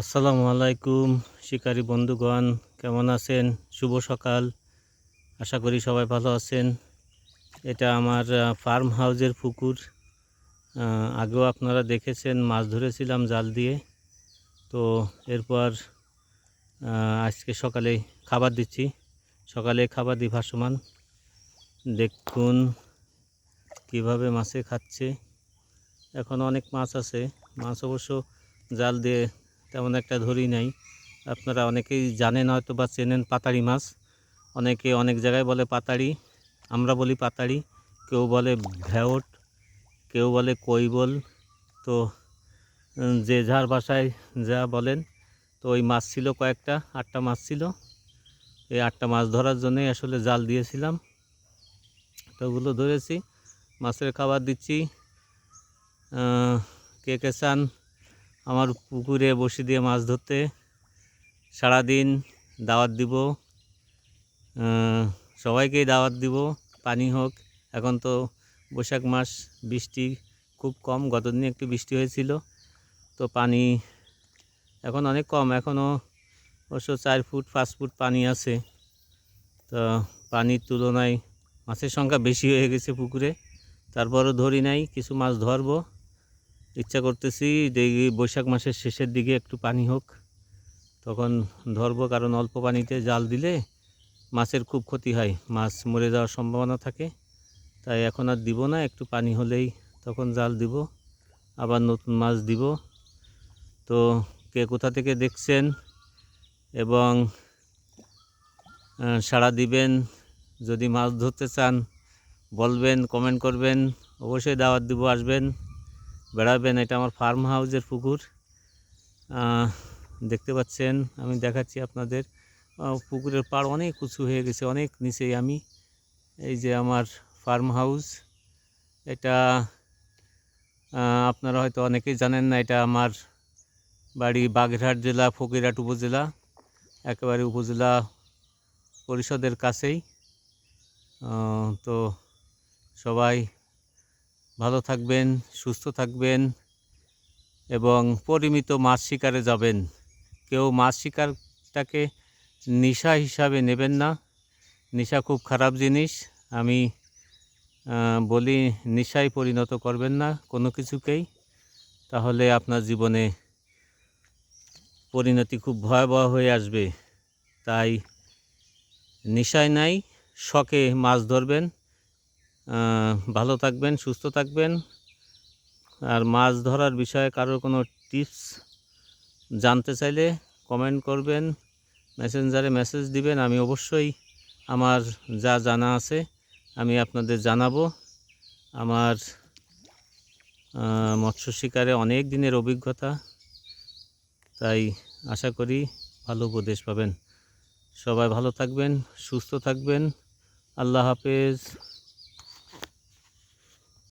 আসসালামু আলাইকুম, শিকারী বন্ধুগণ, কেমন আছেন? শুভ সকাল। আশা করি সবাই ভালো আছেন। এটা আমার ফার্ম হাউজের পুকুর। আগেও আপনারা দেখেছেন, মাছ ধরেছিলাম জাল দিয়ে। তো এরপর আজকে সকালে খাবার দিচ্ছি। সকালে খাবার দিই ভাসমান। দেখুন কীভাবে মাছে খাচ্ছে। এখন অনেক মাছ আছে। মাছ অবশ্য জাল দিয়ে তেমন একটা ধরি নাই। আপনারা অনেকেই জানেন হয়তো বা চেনেন পাতাড়ি মাছ। অনেকে অনেক জায়গায় বলে পাতাড়ি আমরা বলি পাতাড়ি কেউ বলে ভেওট কেউ বলে কৈবল। তো যে যার বাসায় যা বলেন, তো ওই মাছ ছিল কয়েকটা, আটটা মাছ ছিল। এই আটটা মাছ ধরার জন্যই আসলে জাল দিয়েছিলাম। তো ওগুলো ধরেছি, মাছের খাবার দিচ্ছি। কে কে চান আমার পুকুরে বসে দিয়ে মাছ ধরতে। সারাদিন দাওয়াত দিব। সবাইকেই দাওয়াত দিব, পানি হোক। এখন তো বৈশাখ মাস, বৃষ্টি খুব কম গতদিন একটু বৃষ্টি হয়েছিল। তো পানি এখন অনেক কম এখনও অবশ্য চার ফুট, পাঁচ ফুট পানি আছে। তো পানির তুলনায় মাছের সংখ্যা বেশি হয়ে গেছে পুকুরে। তারপরও ধরি নাই, কিছু মাছ ধরবো। ইচ্ছা করতেছি দেখি বৈশাখ মাসের শেষের দিকে একটু পানি হোক। তখন ধরবো, কারণ অল্প পানিতে জাল দিলে মাছের খুব ক্ষতি হয়, মাছ মরে যাওয়ার সম্ভাবনা থাকে। তাই এখন আর দিব না, একটু পানি হলেই তখন জাল দিব, আবার নতুন মাছ দিব। তো কে কোথা থেকে দেখছেন এবং সাড়া দিবেন, যদি মাছ ধরতে চান বলবেন কমেন্ট করবেন, অবশ্যই দাওয়াত দিব, আসবেন। বেড়াবেন, এটা আমার ফার্ম হাউসের পুকুর। দেখতে পাচ্ছেন, আমি দেখাচ্ছি আপনাদের। পুকুরের পাড় অনেক উঁচু হয়ে গেছে, অনেক নিচেই আমি। এই যে আমার ফার্ম হাউস এটা আপনারা হয়তো অনেকেই জানেন না, এটা আমার বাড়ি বাগেরহাট জেলা, ফকিরহাট উপজেলা, একেবারে উপজেলা পরিষদের কাছেই। তো সবাই ভালো থাকবেন, সুস্থ থাকবেন এবং পরিমিত মাছ শিকারে যাবেন। কেউ মাছ শিকারটাকে নেশা হিসাবে নেবেন না। নেশা খুব খারাপ জিনিস। আমি বলি নেশায় পরিণত করবেন না কোনো কিছুকেই। তাহলে আপনার জীবনে পরিণতি খুব ভয়াবহ হয়ে আসবে। তাই নেশায় নাই, শখে মাছ ধরবেন। ভালো থাকবেন, সুস্থ থাকবেন। আর মাছ ধরার বিষয়ে কারোর কোনো টিপস জানতে চাইলে কমেন্ট করবেন মেসেঞ্জারে মেসেজ দিবেন। আমি অবশ্যই আমার যা জানা আছে আমি আপনাদের জানাব। আমার মৎস্য শিকারে অনেক দিনের অভিজ্ঞতা, তাই আশা করি ভালো উপদেশ পাবেন। সবাই ভালো থাকবেন, সুস্থ থাকবেন। আল্লাহ হাফেজ।